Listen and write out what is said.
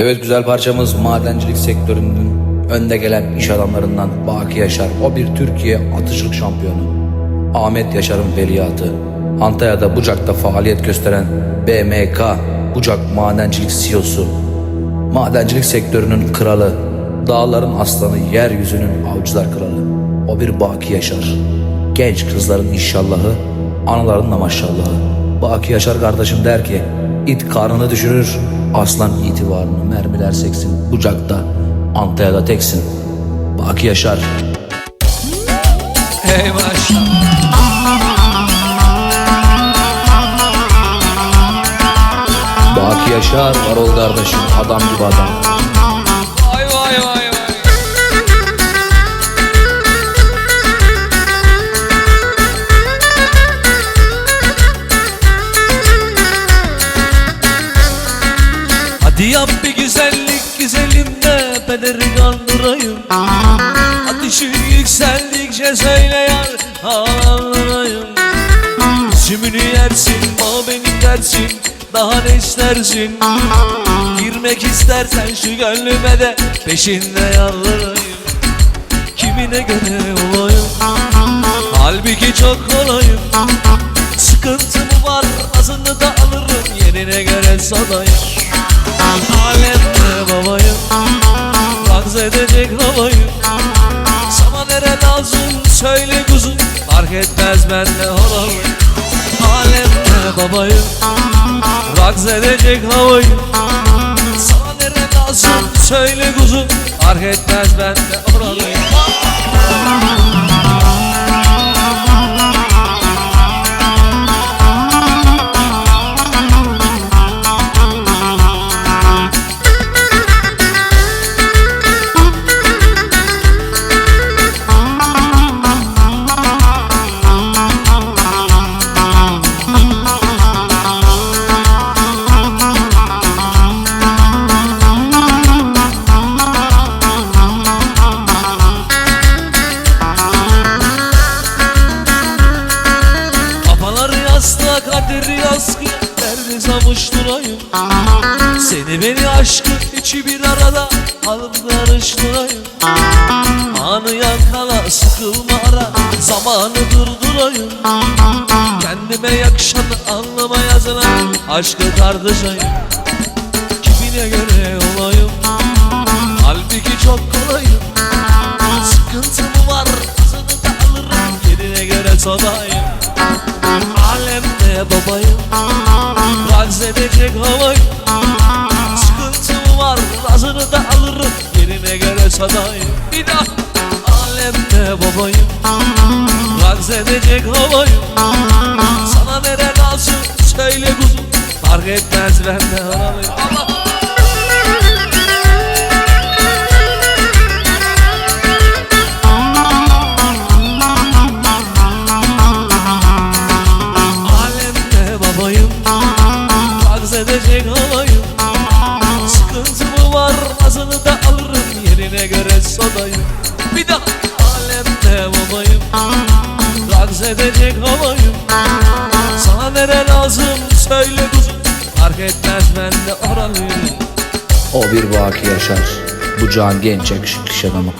Evet güzel parçamız madencilik sektörünün önde gelen iş adamlarından Baki Yaşar. O bir Türkiye atışlık şampiyonu. Ahmet Yaşar'ın veliahtı. Antalya'da Bucak'ta faaliyet gösteren BMK Bucak Madencilik CEO'su. Madencilik sektörünün kralı. Dağların aslanı, yeryüzünün avcılar kralı. O bir Baki Yaşar. Genç kızların inşallahı, anaların da maşallahı. Baki Yaşar kardeşim der ki, it karnını düşürür, aslan itibarını mermiler seksin. Bucak'ta, Antalya'da teksin. Baki Yaşar. Hey. Baki Yaşar var ol kardeşim, adam gibi adam. Vay vay vay yap bir güzellik güzelimle pederi kandırayım Ateşin yükseldikçe söyle yar ağlayayım Üzümünü yersin o benim dersin daha ne istersin? Girmek istersen şu gönlüme de peşinde yalvarayım. Kimine göre olayım. Halbuki çok kolayım. Sıkıntım var azını da alırım Yerine göre sadayım Alemde babayım Raks edecek havayım Sana nere lazım söyle kuzum Fark etmez ben ne olalım Alemde babayım Raks edecek havayım Sana nere lazım söyle kuzum Fark etmez ben de yastığa kadir yaskı Derdi savuşturayım Seni beni aşkın içi bir arada Alıp karıştırayım Anı yakala sıkılma ara Zamanı durdurayım. Kendime yakışanı anlama yazılan Aşkı tartışayım. Kimine göre olayım Babayım. Raks edecek havayım Sıkıntım var Razını da alırım. Yerine göre sadayım. Bir daha Alemde babayım. Raks edecek havayım Sana nere lazım Söyle kuzum. Fark etmez ben de aralıyım sodayım Bir daha Alemde babayım Raks edecek havayım Sana nere lazım Söyle kuzum. Fark etmez ben de oralıyım O bir Baki Yaşar. Bucağın genç yakışıklı iş adamı.